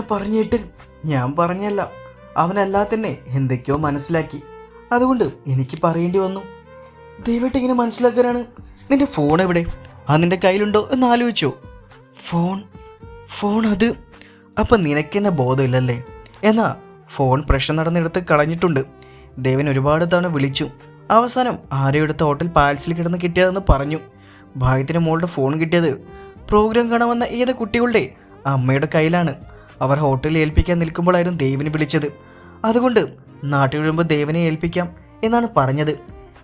ഇങ്ങനെ പറഞ്ഞിട്ട് ഞാൻ പറഞ്ഞല്ല. അവനല്ലാ തന്നെ എന്തൊക്കെയോ മനസ്സിലാക്കി. അതുകൊണ്ട് എനിക്ക് പറയേണ്ടി വന്നു. ദയവായിട്ട് ഇങ്ങനെ മനസ്സിലാക്കാനാണ്. നിന്റെ ഫോൺ എവിടെ? ആ നിന്റെ കയ്യിലുണ്ടോ? എന്ന് ആലോചിച്ചോ. ഫോൺ ഫോൺ അത്? അപ്പം നിനക്കെന്നെ ബോധമില്ലല്ലേ? എന്നാ ഫോൺ പ്രശ്നം നടന്നെടുത്ത് കളഞ്ഞിട്ടുണ്ട്. ദേവൻ ഒരുപാട് തവണ വിളിച്ചു. അവസാനം ആരെയോ എടുത്ത ഹോട്ടൽ പാലസിൽ കിടന്ന് കിട്ടിയതെന്ന് പറഞ്ഞു. ഭാഗ്യത്തിന് മോളുടെ ഫോൺ കിട്ടിയത്. പ്രോഗ്രാം കാണാൻ വന്ന ഏത് കുട്ടികളുടെ? അമ്മയുടെ കയ്യിലാണ്. അവർ ഹോട്ടലിൽ ഏൽപ്പിക്കാൻ നിൽക്കുമ്പോഴായിരുന്നു ദേവിനെ വിളിച്ചത്. അതുകൊണ്ട് നാട്ടിൽ വരുമ്പോൾ ദേവനെ ഏൽപ്പിക്കാം എന്നാണ് പറഞ്ഞത്.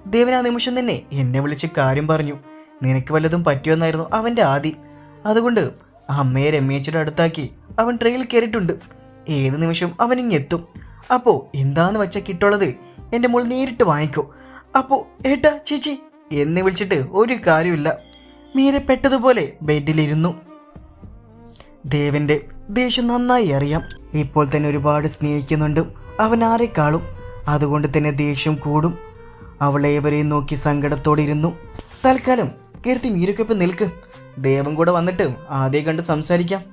ദേവൻ ആ നിമിഷം തന്നെ എന്നെ വിളിച്ച് കാര്യം പറഞ്ഞു. നിനക്ക് വല്ലതും പറ്റുമെന്നായിരുന്നു അവന്റെ ആദി. അതുകൊണ്ട് അമ്മയെ രമ്യേച്ചിയുടെ അടുത്താക്കി അവൻ ട്രെയിൽ കയറിയിട്ടുണ്ട്. ഏത് നിമിഷം അവൻ ഇങ്ങെത്തും അപ്പോൾ എന്താന്ന് വെച്ചാൽ കിട്ടുള്ളത് എന്റെ മോൾ നേരിട്ട് വാങ്ങിക്കോ. അപ്പോൾ ഏട്ടാ ചേച്ചി എന്നെ വിളിച്ചിട്ട് ഒരു കാര്യമില്ല മീരെ പെട്ടതുപോലെ ബെഡിലിരുന്നു. ദേവന്റെ ദേഷ്യം നന്നായി അറിയാം. ഇപ്പോൾ തന്നെ ഒരുപാട് സ്നേഹിക്കുന്നുണ്ട്. അവൻ ആരെക്കാളും. അതുകൊണ്ട് തന്നെ ദേഷ്യം കൂടും. അവളെ ഇവരെയും നോക്കി സങ്കടത്തോടെ ഇരുന്നു തൽക്കാലം കീർത്തി മീരക്കൊപ്പം നിൽക്ക്. ദേവൻ കൂടെ വന്നിട്ട് ആദ്യം കണ്ട് സംസാരിക്കാം.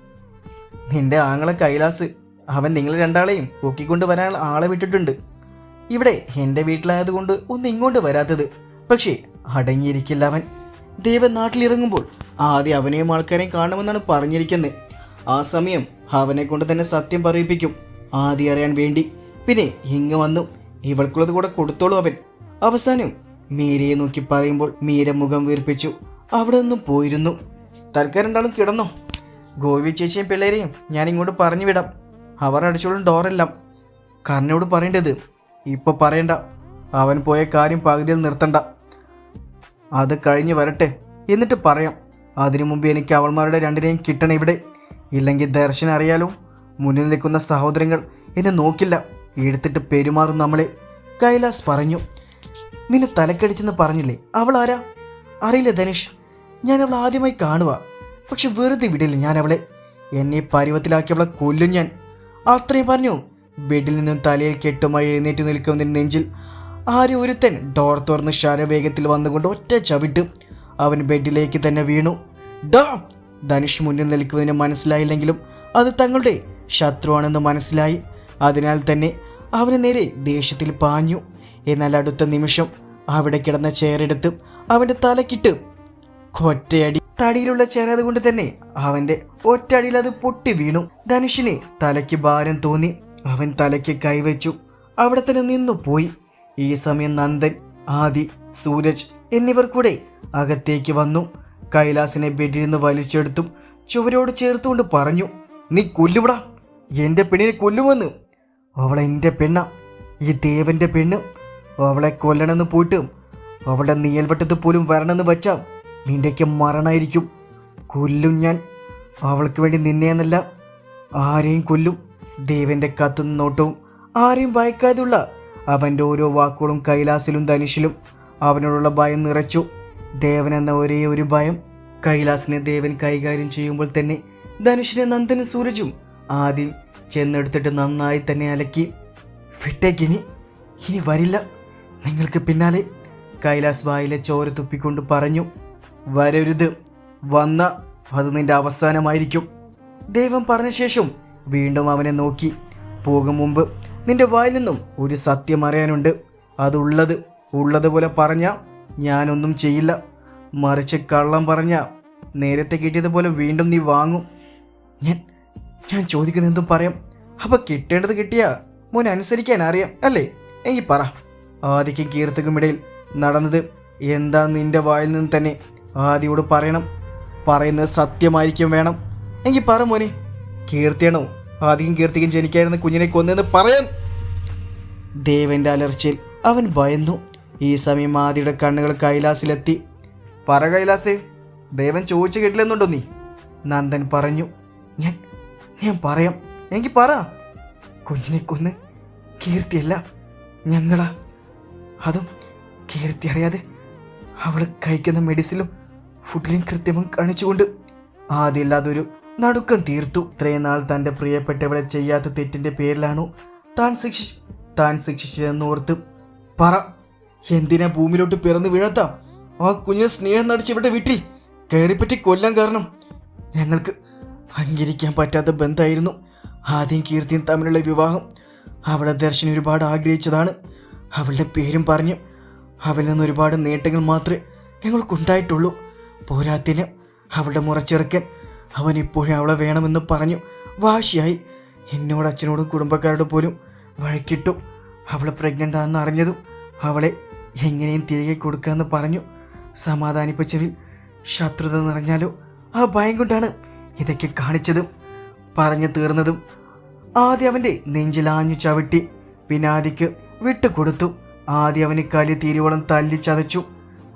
നിന്റെ ആങ്ങളെ കൈലാസ് അവൻ നിങ്ങൾ രണ്ടാളെയും പൊക്കിക്കൊണ്ട് വരാൻ ആളെ വിട്ടിട്ടുണ്ട്. ഇവിടെ എന്റെ വീട്ടിലായതുകൊണ്ട് ഒന്ന് ഇങ്ങോട്ട് വരാത്തത്. പക്ഷേ അടങ്ങിയിരിക്കില്ല അവൻ. ദേവൻ നാട്ടിലിറങ്ങുമ്പോൾ ആദ്യം അവനെയും ആൾക്കാരെയും കാണുമെന്നാണ് പറഞ്ഞിരിക്കുന്നത് ആ സമയം അവനെ കൊണ്ട് തന്നെ സത്യം പറയിപ്പിക്കും. ആദ്യം അറിയാൻ വേണ്ടി. പിന്നെ ഇങ്ങ് വന്നു. ഇവൾക്കുള്ളത് കൂടെ കൊടുത്തോളൂ അവൻ. അവസാനം മീരയെ നോക്കി പറയുമ്പോൾ മീര മുഖം വീർപ്പിച്ചു. അവിടെ നിന്നും പോയിരുന്നു. തൽക്കാലം രണ്ടാളും കിടന്നോ? ഗോവി ചേച്ചിയും പിള്ളേരെയും ഞാൻ ഇങ്ങോട്ട് പറഞ്ഞു വിടാം. അവർ അടിച്ചോളും ഡോറെല്ലാം കർണയോട് പറയേണ്ടത് ഇപ്പൊ പറയണ്ട. അവൻ പോയ കാര്യം പകുതിയിൽ നിർത്തണ്ട. അത് കഴിഞ്ഞ് വരട്ടെ. എന്നിട്ട് പറയാം. അതിനു മുമ്പ് എനിക്ക് അവൾമാരുടെ രണ്ടിനെയും കിട്ടണം ഇവിടെ. ഇല്ലെങ്കിൽ ദർശനം അറിയാലോ മുന്നിൽ നിൽക്കുന്ന സഹോദരങ്ങൾ എന്നെ നോക്കില്ല. എടുത്തിട്ട് പെരുമാറും നമ്മളെ. കൈലാസ് പറഞ്ഞു നിന്നെ തലക്കടിച്ചെന്ന് പറഞ്ഞില്ലേ? അവൾ ആരാ? അറിയില്ല ധനുഷ് ഞാൻ അവളെ ആദ്യമായി കാണുക. പക്ഷെ വെറുതെ വിടില്ല ഞാൻ അവളെ. എന്നെ പരുവത്തിലാക്കി അവളെ കൊല്ലും ഞാൻ. അത്രയും പറഞ്ഞു ബെഡിൽ നിന്നും തലയിൽ കെട്ടുമായി എഴുന്നേറ്റ് നിൽക്കുന്നതിന് നെഞ്ചിൽ ആരും ഒരുത്തൻ ഡോർ തുറന്ന് ശരവേഗത്തിൽ വന്നുകൊണ്ട് ഒറ്റ ചവിട്ട് അവൻ ബെഡിലേക്ക് തന്നെ വീണു. ഡാ ധനുഷ് മുന്നിൽ നിൽക്കുന്നതിന് മനസ്സിലായില്ലെങ്കിലും അത് തങ്ങളുടെ ശത്രുവാണെന്ന് മനസ്സിലായി. അതിനാൽ തന്നെ അവന് നേരെ ദേഷ്യത്തിൽ പാഞ്ഞു. എന്നാൽ അടുത്ത നിമിഷം അവിടെ കിടന്ന ചെയറെടുത്ത് അവന്റെ തലക്കിട്ട് ഒറ്റയടി തടിയിലുള്ള ചെയർ കൊണ്ട് തന്നെ അവന്റെ ഒറ്റടിയിൽ അത് പൊട്ടി വീണു. ധനുഷിന് തലയ്ക്ക് ഭാരം തോന്നി. അവൻ തലയ്ക്ക് കൈവച്ചു. അവിടെ തന്നെ നിന്നു പോയി. ഈ സമയം നന്ദൻ ആദി സൂരജ് എന്നിവർ കൂടെ അകത്തേക്ക് വന്നു. കൈലാസിനെ ബെഡിൽ നിന്ന് വലിച്ചെടുത്തും ചുവരോട് ചേർത്തുകൊണ്ട് പറഞ്ഞു നീ കൊല്ലുവിടാ. എന്റെ പെണ്ണിനെ കൊല്ലുമെന്ന്. അവളെ എന്റെ പെണ്ണ. ഈ ദേവന്റെ പെണ്ണ്. അവളെ കൊല്ലണമെന്ന് പോയിട്ട് അവളുടെ നീയൽവട്ടത്ത് പോലും വരണമെന്ന് വെച്ചാൽ നിന്റെയൊക്കെ മരണമായിരിക്കും കൊല്ലും ഞാൻ. അവൾക്ക് വേണ്ടി നിന്നെ എന്നല്ല ആരെയും കൊല്ലും. ദേവന്റെ കത്തുന്ന നോട്ടവും ആരെയും ഭയക്കാതുള്ള അവന്റെ ഓരോ വാക്കുകളും കൈലാസിലും ധനുഷിലും അവനോടുള്ള ഭയം നിറച്ചു. ദേവൻ എന്ന ഒരേ ഒരു ഭയം കൈലാസിനെ ദേവൻ കൈകാര്യം ചെയ്യുമ്പോൾ തന്നെ ധനുഷിനെ നന്ദനും സൂരജും ആദ്യം ചെന്നെടുത്തിട്ട് നന്നായി തന്നെ അലക്കി വിട്ടേക്കിനി ഇനി വരില്ല. നിങ്ങൾക്ക് പിന്നാലെ കൈലാസ് വായിലെ ചോര തുപ്പിക്കൊണ്ട് പറഞ്ഞു. വരരുത്. വന്ന അത് നിന്റെ അവസാനമായിരിക്കും. ദൈവം പറഞ്ഞ ശേഷം വീണ്ടും അവനെ നോക്കി. പോകും മുമ്പ് നിന്റെ വായിൽ നിന്നും ഒരു സത്യം അറിയാനുണ്ട്. അതുള്ളത് ഉള്ളതുപോലെ പറഞ്ഞ ഞാനൊന്നും ചെയ്യില്ല. മറിച്ച് കള്ളം പറഞ്ഞ നേരത്തെ കിട്ടിയതുപോലെ വീണ്ടും നീ വാങ്ങും. ഞാൻ ഞാൻ ചോദിക്കുന്ന എന്തും പറയാം. അപ്പൊ കിട്ടേണ്ടത് കിട്ടിയാ മോൻ അനുസരിക്കാൻ അറിയാം അല്ലേ? എങ്കിൽ പറ. ആദിക്കും കീർത്തിക്കും ഇടയിൽ നടന്നത് എന്താണ് നിന്റെ വായിൽ നിന്ന് തന്നെ ആദിയോട് പറയണം. പറയുന്നത് സത്യമായിരിക്കും വേണം. എങ്കിൽ പറ മോനെ. കീർത്തിയാണോ? ആദിക്കും കീർത്തിക്കും ജനിക്കായിരുന്ന കുഞ്ഞിനെ കൊന്നെന്ന് പറയാൻ. ദേവന്റെ അലർച്ചയിൽ അവൻ ഭയന്നു. ഈ സമയം ആദിയുടെ കണ്ണുകൾ കൈലാസിലെത്തി. പറ കൈലാസേ ദേവൻ ചോദിച്ചു കേട്ടില്ലെന്നുണ്ടോ നീ? നന്ദൻ പറഞ്ഞു. ഞാൻ ഞാൻ പറയാം. എനിക്ക് പറ. കുഞ്ഞിനെ കൊന്ന് കീർത്തിയല്ല ഞങ്ങളാ. അതും കീർത്തി അറിയാതെ അവൾ കഴിക്കുന്ന മെഡിസിനും ഫുഡിലും കൃത്യമും കാണിച്ചുകൊണ്ട് ആദ്യമില്ലാതൊരു നടുക്കം തീർത്തു. ഇത്രയും നാൾ തന്റെ പ്രിയപ്പെട്ടവളെ ചെയ്യാത്ത തെറ്റിന്റെ പേരിലാണോ താൻ ശിക്ഷി താൻ ശിക്ഷിച്ചതെന്നോർത്ത് പറ. എന്തിനാ ഭൂമിയിലോട്ട് പിറന്ന് വീഴത്താം? ആ കുഞ്ഞിനെ സ്നേഹം നടിച്ച് ഇവിടെ വീട്ടിൽ കയറിപ്പറ്റി കൊല്ലാൻ കാരണം ഞങ്ങൾക്ക് അംഗീകരിക്കാൻ പറ്റാത്ത ബന്ധമായിരുന്നു. ആദ്യം കീർത്തിയും തമ്മിലുള്ള വിവാഹം അവളെ ദർശനം ഒരുപാട് ആഗ്രഹിച്ചതാണ്. അവളുടെ പേരും പറഞ്ഞു അവളിൽ നിന്ന് ഒരുപാട് നേട്ടങ്ങൾ മാത്രമേ ഞങ്ങൾക്കുണ്ടായിട്ടുള്ളൂ. പോരാത്തിന് അവളുടെ മുറച്ചെറുക്കൻ അവൻ ഇപ്പോഴും അവളെ വേണമെന്ന് പറഞ്ഞു വാശിയായി. എന്നോട് അച്ഛനോടും കുടുംബക്കാരോട് പോലും വഴക്കിട്ടു. അവളെ പ്രഗ്നന്റ് ആണെന്ന് അറിഞ്ഞതും അവളെ എങ്ങനെയും തിരികെ കൊടുക്കാമെന്ന് പറഞ്ഞു. സമാധാനിപ്പിച്ചതിൽ ശത്രുത നിറഞ്ഞാലോ? ആ ഭയം കൊണ്ടാണ് ഇതൊക്കെ കാണിച്ചതും പറഞ്ഞു തീർന്നതും. ആദ്യം അവന്റെ നെഞ്ചിലാഞ്ഞു ചവിട്ടി പിന്നെ ആദിക്ക് വിട്ടുകൊടുത്തു. ആദ്യം അവന് കലി തീരുവോളം തല്ലി ചതച്ചു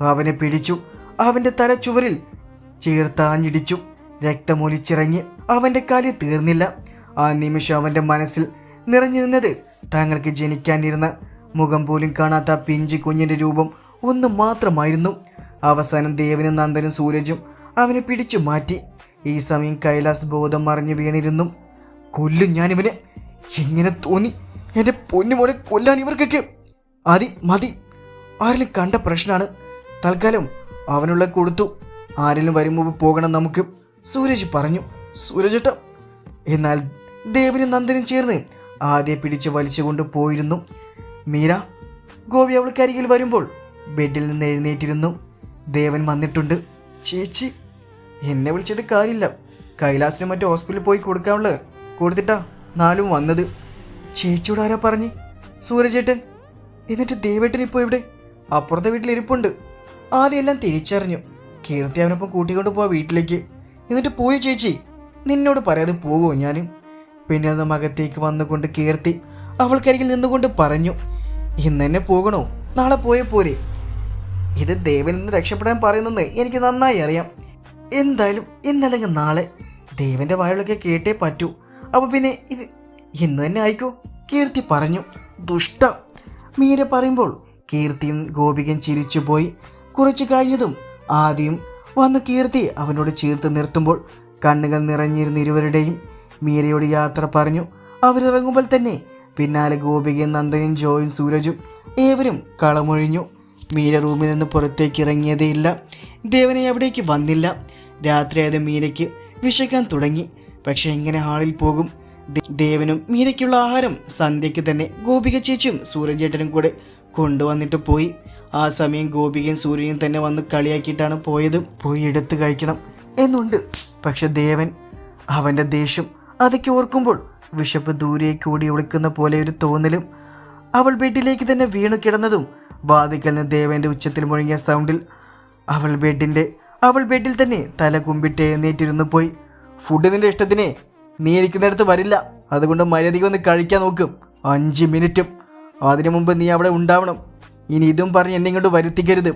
അവനെ പിടിച്ചു അവന്റെ തല ചുവരിൽ ചേർത്താഞ്ഞിടിച്ചു. രക്തമൊലിച്ചിറങ്ങി അവന്റെ കലി തീർന്നില്ല. ആ നിമിഷം അവന്റെ മനസ്സിൽ നിറഞ്ഞു നിന്നത് തങ്ങൾക്ക് ജനിക്കാനിരുന്ന മുഖം പോലും കാണാത്ത പിഞ്ചി കുഞ്ഞിന്റെ രൂപം ഒന്ന് മാത്രമായിരുന്നു. അവസാനം ദേവനും നന്ദനും സൂരജും അവനെ പിടിച്ചു മാറ്റി. ഈ സമയം കൈലാസ് ബോധം മറിഞ്ഞു വീണിരുന്നു. കൊല്ലും ഞാനിവനെ. ഇങ്ങനെ തോന്നി എന്റെ പൊന്നുമോനെ കൊല്ലാൻ ഇവർക്കൊക്കെ. അതി മതി. ആരിലും കണ്ട പ്രശ്നമാണ് തൽക്കാലം അവനുള്ള കൊടുത്തു. ആരെങ്കിലും വരുമ്പോൾ പോകണം നമുക്ക് സൂരജ് പറഞ്ഞു. സൂരജട്ട. എന്നാൽ ദേവനും നന്ദനും ചേർന്ന് ആദ്യം പിടിച്ച് വലിച്ചുകൊണ്ട് പോയിരുന്നു. മീര ഗോപി അവൾക്കരികിൽ വരുമ്പോൾ ബെഡിൽ നിന്ന് എഴുന്നേറ്റിരുന്നു. ദേവൻ വന്നിട്ടുണ്ട്. ചേച്ചി എന്നെ വിളിച്ചിട്ട് കാര്യമില്ല. കൈലാസിന് മറ്റേ ഹോസ്പിറ്റലിൽ പോയി കൊടുക്കാനുള്ളത് കൊടുത്തിട്ടാ നാലും വന്നത്. ചേച്ചിയോട് ആരാ പറഞ്ഞ്? സൂരജേട്ടൻ. എന്നിട്ട് ദേവേട്ടൻ ഇപ്പോൾ ഇവിടെ അപ്പുറത്തെ വീട്ടിൽ ഇരിപ്പുണ്ട്. ആദ്യം എല്ലാം തിരിച്ചറിഞ്ഞു. കീർത്തി അവനൊപ്പം കൂട്ടിക്കൊണ്ട് പോവാ വീട്ടിലേക്ക്. എന്നിട്ട് പോയി ചേച്ചി. നിന്നോട് പറയാതെ പോകുമോ ഞാൻ പിന്നെ അത് മകത്തേക്ക് വന്നുകൊണ്ട് കീർത്തി അവൾക്കരികിൽ നിന്നുകൊണ്ട് പറഞ്ഞു. ഇന്ന് തന്നെ പോകണോ നാളെ പോയ പോരെ. ഇത് ദേവനിൽ നിന്ന് രക്ഷപ്പെടാൻ പറയുന്നെന്ന് എനിക്ക് നന്നായി അറിയാം. എന്തായാലും ഇന്നല്ലെങ്കിൽ നാളെ ദേവന്റെ വായുകളൊക്കെ കേട്ടേ പറ്റൂ. അപ്പോൾ പിന്നെ ഇത് ഇന്ന് തന്നെ ആയിക്കോ? കീർത്തി പറഞ്ഞു. ദുഷ്ട. മീര പറയുമ്പോൾ കീർത്തിയും ഗോപികൻ ചിരിച്ചുപോയി കുറച്ചു കഴിഞ്ഞതും ആദ്യം വന്ന് കീർത്തി അവനോട് ചേർത്ത് നിർത്തുമ്പോൾ കണ്ണുകൾ നിറഞ്ഞിരുന്ന ഇരുവരുടെയും മീരയോട് യാത്ര പറഞ്ഞു. അവരിറങ്ങുമ്പോൾ തന്നെ പിന്നാലെ ഗോപികയും നന്ദനും ജോയും സൂരജും ഏവരും കളമൊഴിഞ്ഞു. മീര റൂമിൽ നിന്ന് പുറത്തേക്ക് ഇറങ്ങിയതേയില്ല ദേവനെ അവിടേക്ക് വന്നില്ല. രാത്രിയായത് മീരയ്ക്ക് വിശക്കാൻ തുടങ്ങി. പക്ഷെ എങ്ങനെ ഹാളിൽ പോകും. ദേവനും മീരയ്ക്കുള്ള ആഹാരം സന്ധ്യയ്ക്ക് തന്നെ ഗോപിക ചേച്ചിയും സൂരജേട്ടനും കൂടെ കൊണ്ടുവന്നിട്ട് പോയി. ആ സമയം ഗോപികയും സൂര്യനും തന്നെ വന്ന് കളിയാക്കിയിട്ടാണ് പോയത്. പോയി എടുത്ത് കഴിക്കണം എന്നുണ്ട്. പക്ഷെ ദേവൻ അവന്റെ ദേഷ്യം അതൊക്കെ ഓർക്കുമ്പോൾ വിശപ്പ് ദൂരേക്ക് ഓടി ഒളിക്കുന്ന പോലെ ഒരു തോന്നലും അവൾ ബെഡിലേക്ക് തന്നെ വീണു കിടന്നതും വാതിക്കൽ നിന്ന് ദേവന്റെ ഉച്ചത്തിൽ മുഴങ്ങിയ സൗണ്ടിൽ അവൾ ബെഡിന്റെ അവൾ ബെഡിൽ തന്നെ തല കുമ്പിട്ട് എഴുന്നേറ്റിരുന്നു പോയി. ഫുഡ് നിന്റെ ഇഷ്ടത്തിന്. നീ ഇരിക്കുന്നിടത്ത് വരില്ല. അതുകൊണ്ട് മര്യാദയ്ക്ക് വന്ന് കഴിക്കാൻ നോക്കും. അഞ്ച് മിനിറ്റും. അതിനു മുമ്പ് നീ അവിടെ ഉണ്ടാവണം. ഇനി ഇതും പറഞ്ഞ് എന്നെ ഇങ്ങോട്ട് വരുത്തിക്കരുത്.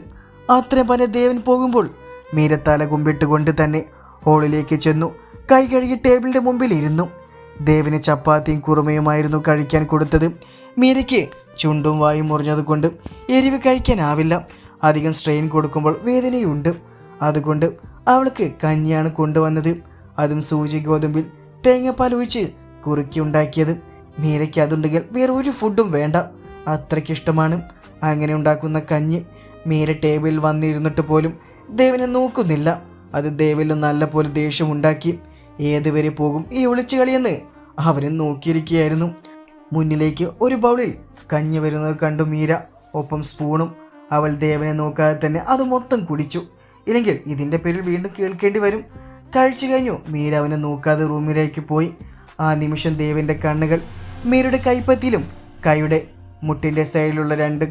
അത്രയും പറഞ്ഞ ദേവൻ പോകുമ്പോൾ മീര തല കുമ്പിട്ടുകൊണ്ട് തന്നെ ഹോളിലേക്ക് ചെന്നു. കൈ കഴുകി ടേബിളിന്റെ മുമ്പിൽ ഇരുന്നു. ദേവിന് ചപ്പാത്തിയും കുറുമയുമായിരുന്നു കഴിക്കാൻ കൊടുത്തത്. മീരയ്ക്ക് ചുണ്ടും വായും മുറിഞ്ഞതുകൊണ്ട് എരിവ് കഴിക്കാനാവില്ല. അധികം സ്ട്രെയിൻ കൊടുക്കുമ്പോൾ വേദനയുണ്ട്. അതുകൊണ്ട് അവൾക്ക് കഞ്ഞിയാണ് കൊണ്ടുവന്നത്. അതും സൂചി ഗോതമ്പിൽ തേങ്ങാപ്പാൽ ഒഴിച്ച് കുറുക്കി ഉണ്ടാക്കിയത് മീരയ്ക്ക് അതുണ്ടെങ്കിൽ വേറെ ഒരു ഫുഡും വേണ്ട. അത്രയ്ക്ക് ഇഷ്ടമാണ്. അങ്ങനെ ഉണ്ടാക്കുന്ന കഞ്ഞി മീര ടേബിളിൽ വന്നിരുന്നിട്ട് പോലും ദേവനെ നോക്കുന്നില്ല. അത് ദേവിലും നല്ല പോലെ ദേഷ്യമുണ്ടാക്കി ഏതുവരെ പോകും ഈ ഒളിച്ചു കളിയെന്ന് അവനും നോക്കിയിരിക്കുകയായിരുന്നു. മുന്നിലേക്ക് ഒരു ബൗളിൽ കഞ്ഞി വരുന്നത് കണ്ടു മീര. ഒപ്പം സ്പൂണും അവൾ ദേവനെ നോക്കാതെ തന്നെ അത് മൊത്തം കുടിച്ചു. ഇല്ലെങ്കിൽ ഇതിന്റെ പേരിൽ വീണ്ടും കേൾക്കേണ്ടി വരും. കഴിച്ചു കഴിഞ്ഞു. മീര അവനെ നോക്കാതെ റൂമിലേക്ക് പോയി. ആ നിമിഷം ദേവന്റെ കണ്ണുകൾ മീരയുടെ കൈപ്പത്തിയിലും കൈയുടെ മുട്ടിന്റെ സൈഡിലുള്ള രണ്ട്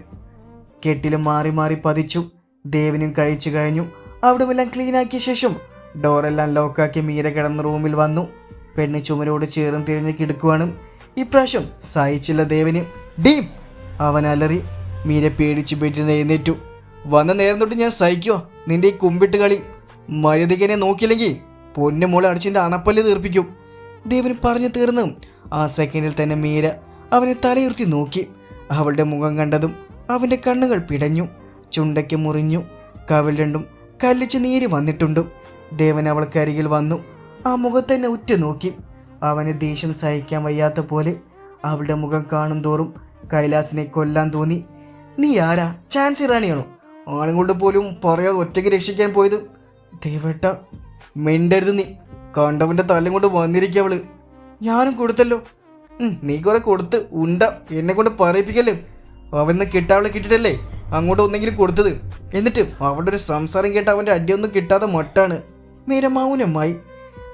കെട്ടിലും മാറി മാറി പതിച്ചു. ദേവനും കഴിച്ചു കഴിഞ്ഞു. അവിടെമെല്ലാം ക്ലീൻ ആക്കിയ ശേഷം ഡോറെല്ലാം ലോക്കാക്കി മീര കിടന്ന റൂമിൽ വന്നു. പെണ്ണ് ചുമരോട് ചേർന്ന് തിരിഞ്ഞ് കിടക്കുവാണ്. ഇപ്രാവശ്യം സഹിച്ചില്ല ദേവന്. ഡീം അവൻ അലറി. മീര പേടിച്ചു പേടി എഴുന്നേറ്റു. വന്ന നേരം തൊട്ട് ഞാൻ സഹിക്കോ നിന്റെ ഈ കുമ്പിട്ട് കളി. മര്യാദയ്ക്കെന്നെ നോക്കിയില്ലെങ്കിൽ പൊന്നു മോളെ അടിച്ചിന്റെ അണപ്പല്ല് തീർപ്പിക്കും. ദേവന് പറഞ്ഞു തീർന്നു. ആ സെക്കൻഡിൽ തന്നെ മീര അവനെ തലയുർത്തി നോക്കി. അവളുടെ മുഖം കണ്ടതും അവന്റെ കണ്ണുകൾ പിടഞ്ഞു. ചുണ്ടയ്ക്ക് മുറിഞ്ഞു. കവിൽ രണ്ടും കല്ലിച്ച് നീര് വന്നിട്ടുണ്ടും. ദേവൻ അവൾക്കരികിൽ വന്നു. ആ മുഖത്തന്നെ ഉറ്റു നോക്കി. അവന് ദേഷ്യം സഹിക്കാൻ വയ്യാത്ത പോലെ അവളുടെ മുഖം കാണും തോറും കൈലാസിനെ കൊല്ലാൻ തോന്നി. നീ ആരാ? ചാൻസി റാണിയാണോ? ആണുങ്ങളുടെ പോലും പറയാതെ ഒറ്റയ്ക്ക് രക്ഷിക്കാൻ പോയത്? ദേവേട്ട മിണ്ടരുത് നീ. കണ്ടവന്റെ തലം കൊണ്ട് വന്നിരിക്കുക അവൾ. ഞാനും കൊടുത്തല്ലോ. നീ കുറെ കൊടുത്ത് ഉണ്ട. എന്നെ കൊണ്ട് പറയിപ്പിക്കല്ലേ? അവന്ന് കിട്ടാവളെ കിട്ടിയിട്ടല്ലേ? അങ്ങോട്ട് ഒന്നെങ്കിലും കൊടുത്തത്. എന്നിട്ട് അവളുടെ ഒരു സംസാരം കേട്ട് അവന്റെ അടിയൊന്നും കിട്ടാതെ മട്ടാണ്. മീര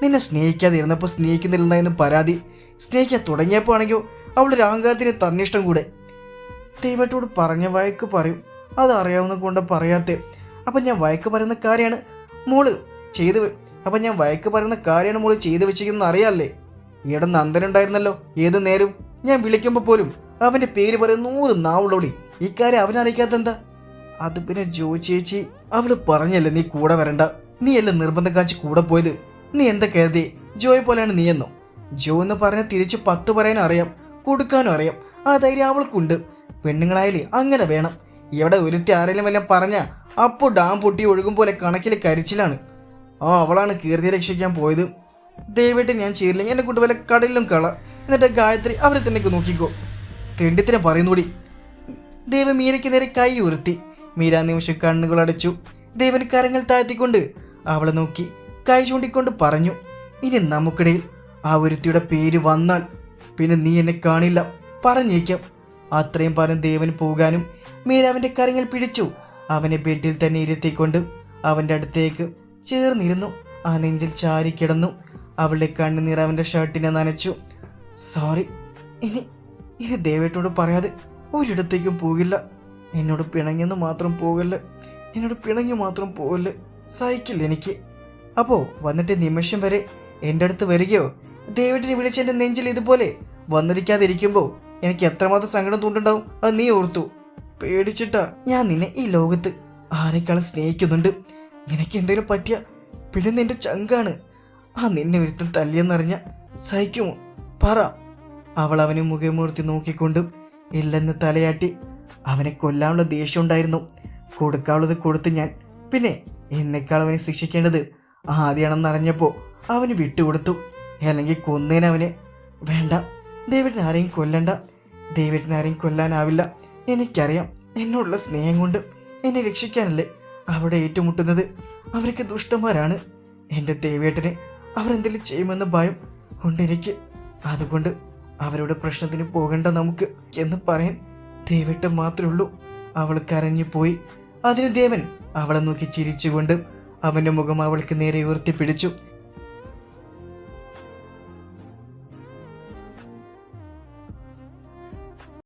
നിന്നെ സ്നേഹിക്കാതിരുന്നപ്പോൾ സ്നേഹിക്കുന്നില്ല സ്നേഹിക്കുന്നില്ലെന്നായിരുന്നു പരാതി. സ്നേഹിക്കാൻ തുടങ്ങിയപ്പോൾ ആണെങ്കിലോ അവളുടെ അഹങ്കാരത്തിന് തന്നിഷ്ടം കൂടെ. ദൈവത്തോട് പറഞ്ഞ വഴക്ക് പറയും. അതറിയാവുന്ന കൊണ്ട് പറയാത്ത. അപ്പം ഞാൻ വഴക്ക് പറയുന്ന കാര്യമാണ് മോൾ ചെയ്ത് അപ്പം ഞാൻ വഴക്ക് പറയുന്ന കാര്യമാണ് മോൾ ചെയ്ത് വെച്ചിരിക്കുന്നത് അറിയാല്ലേ? ഈയിടെ നന്ദനുണ്ടായിരുന്നല്ലോ ഏത് നേരം? ഞാൻ വിളിക്കുമ്പോൾ പോലും അവന്റെ പേര് പറയും നൂറ് നാവുള്ളോളി ഇക്കാര്യം അവനറിയിക്കാത്ത എന്താ അത് പിന്നെ ജോ ചേച്ചി അവൾ പറഞ്ഞല്ലേ നീ കൂടെ വരണ്ട. നീ അല്ലേ നിർബന്ധം കാണിച്ച് കൂടെ പോയത്? നീ എന്താ കരുതി? ജോയെ പോലെയാണ് നീ എന്നോ ജോ എന്ന് പറഞ്ഞ തിരിച്ച് പത്ത് പറയാനും അറിയാം കൊടുക്കാനും അറിയാം. ആ ധൈര്യം അവൾക്കുണ്ട്. പെണ്ണുങ്ങളായാലേ അങ്ങനെ വേണം. ഇവിടെ ഒരുത്തി ആരെങ്കിലും വല്ലതും പറഞ്ഞ അപ്പോൾ ഡാം പൊട്ടി ഒഴുകും പോലെ കണക്കിൽ കരിച്ചിലാണ്. ആ അവളാണ് കീർത്തി രക്ഷിക്കാൻ പോയത്. ദയവായിട്ട് ഞാൻ ചേരില്ലെങ്കിൽ എന്നെ കൊണ്ട് വല്ല കടലിലും കള. എന്നിട്ട് ഗായത്രി അവരെ തന്നെ നോക്കിക്കോ. തെണ്ടിത്തിനെ പറയുന്നൂടി. ദേവ മീരയ്ക്ക് നേരെ കൈ ഉയർത്തി. മീര നിമിഷം കണ്ണുകൾ അടച്ചു. ദേവൻ കരങ്ങൾ താഴ്ത്തിക്കൊണ്ട് അവളെ നോക്കി. കൈ ചൂണ്ടിക്കൊണ്ട് പറഞ്ഞു ഇനി നമുക്കിടയിൽ ആ ഒരുത്തിയുടെ പേര് വന്നാൽ പിന്നെ നീ എന്നെ കാണില്ല. പറഞ്ഞേക്കാം. അത്രയും പറഞ്ഞ് ദേവൻ പോകാനും മീര അവന്റെ കരങ്ങൾ പിടിച്ചു. അവനെ ബെഡിൽ തന്നെ ഇരുത്തിക്കൊണ്ട് അവന്റെ അടുത്തേക്ക് ചേർന്നിരുന്നു. ആ നെഞ്ചിൽ ചാരി കിടന്നു. അവളുടെ കണ്ണുനീർ അവന്റെ ഷർട്ടിനെ നനച്ചു. സോറി ഇനി ഇനി ദേവേട്ടോട് പറയാതെ ഒരിടത്തേക്കും പോകില്ല. എന്നോട് പിണങ്ങിയെന്ന് മാത്രം പോകല്ല? എന്നോട് പിണങ്ങി മാത്രം പോകല്ല? സഹിക്കില്ല എനിക്ക്. അപ്പോൾ വന്നിട്ട് നിമിഷം വരെ എന്റെ അടുത്ത് വരികയോ? ദൈവത്തിനെ വിളിച്ച് എന്റെ നെഞ്ചിൽ ഇതുപോലെ വന്നിരിക്കാതിരിക്കുമ്പോൾ എനിക്ക് എത്രമാത്രം സങ്കടം തോന്നുന്നുണ്ടാവും? അത് നീ ഓർത്തു. പേടിച്ചിട്ടാ ഞാൻ നിന്നെ ഈ ലോകത്ത് ആരെക്കാളും സ്നേഹിക്കുന്നുണ്ട്. നിനക്ക് എന്തെങ്കിലും പറ്റിയ പിന്നെ നിന്റെ ചങ്കാണ്. ആ നിന്നെ ഒരുത്തൻ തല്ലിയെന്നറിഞ്ഞ സഹിക്കുമോ? പറ. അവൾ അവനെ മുഖമൂർത്തി നോക്കിക്കൊണ്ട് ഇല്ലെന്ന് തലയാട്ടി അവനെ കൊല്ലാനുള്ള ദേഷ്യം ഉണ്ടായിരുന്നു. കൊടുക്കാനുള്ളത് കൊടുത്ത് ഞാൻ. പിന്നെ എന്നെക്കാൾ അവനെ ശിക്ഷിക്കേണ്ടത് ആദ്യമാണെന്ന് അറിഞ്ഞപ്പോൾ അവന് വിട്ടുകൊടുത്തു. അല്ലെങ്കിൽ കൊന്നേനവനെ വേണ്ട. ദൈവത്തിന് ആരെയും കൊല്ലണ്ട. ദൈവത്തിന് ആരെയും കൊല്ലാനാവില്ല. എനിക്കറിയാം എന്നോടുള്ള സ്നേഹം കൊണ്ട് എന്നെ രക്ഷിക്കാനല്ലേ അവിടെ ഏറ്റുമുട്ടുന്നത്. അവരൊക്കെ ദുഷ്ടന്മാരാണ്. എന്റെ ദേവേട്ടനെ അവരെന്തെങ്കിലും ചെയ്യുമെന്ന ഭയം ഉണ്ട് എനിക്ക് അതുകൊണ്ട് അവരുടെ പ്രശ്നത്തിന് പോകണ്ട നമുക്ക് എന്ന് പറയാൻ ദേവേട്ടൻ മാത്രമേ ഉള്ളൂ. അവൾ കരഞ്ഞു പോയി അതിന് ദേവൻ അവളെ നോക്കി ചിരിച്ചുകൊണ്ട് അവന്റെ മുഖം അവൾക്ക് നേരെ ഉയർത്തി പിടിച്ചു.